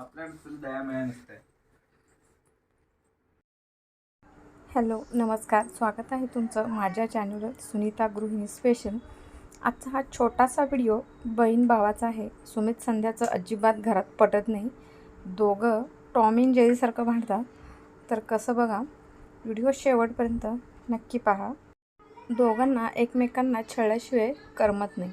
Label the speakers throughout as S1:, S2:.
S1: आपल्याकडे दया मिळा नसते.
S2: हॅलो नमस्कार. स्वागत आहे तुमचं माझ्या चॅनलवर सुनीता गृहिणी स्पेशल आजचा हा छोटासा व्हिडिओ बहीण भावाचा आहे. सुमित संध्याचं अजिबात घरात पटत नाही. दोघं टॉम इन जेरीसारखं भांडतात. तर कसं बघा व्हिडिओ शेवटपर्यंत नक्की पहा. दोघांना एकमेकांना छळल्याशिवाय करमत नाही.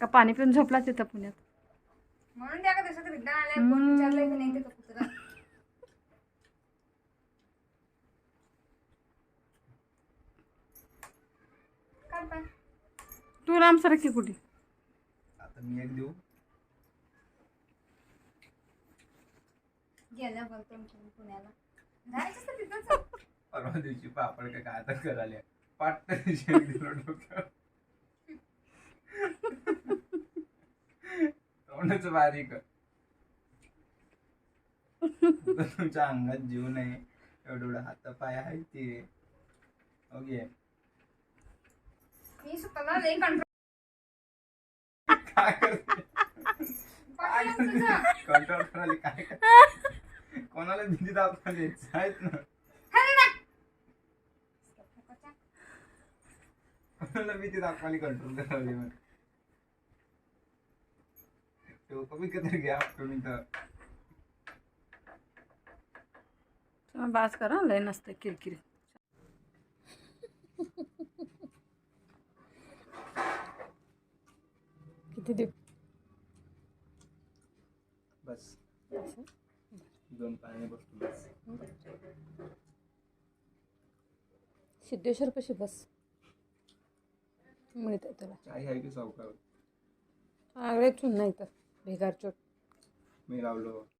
S2: का पाणी पिऊन झोपला तिथं पुण्यात.
S3: म्हणून त्या का तसं विज्ञान आलंय कोण विचारलंय की नाही ते कुत्रा पाय
S2: सरकी कुठे?
S1: आता मी एक देऊ.
S3: गेल्या बोलतो मी पुण्याला. जायचं असतं तिथंच.
S1: परवा दिवशी पापड का काय आता करायला पाट शेक दिलं डोक्यावर. तोंडच बारीक? तुमच्या अंगात जीव नाही. एवढं एवढं हात पाय आहे ते. ओके.
S3: मी स्वतःला लई कंट्रोल
S1: काय करते? कंट्रोल करायला काय करते? कोणाला भीती दाखवायला आहेत ना. कोणाला भीती दाखवायला कंट्रोल करायला
S2: बास करा लय नसतं किरकिरी. किती देऊ
S1: बस. दोन पाणी बसतो बस.
S2: सिद्धेश्वर कशी बस. मिळते तुला
S1: चाय आहे की सावकार?
S2: आगळे चुन नाही तर. Vegar Chot.
S1: Mira, habló.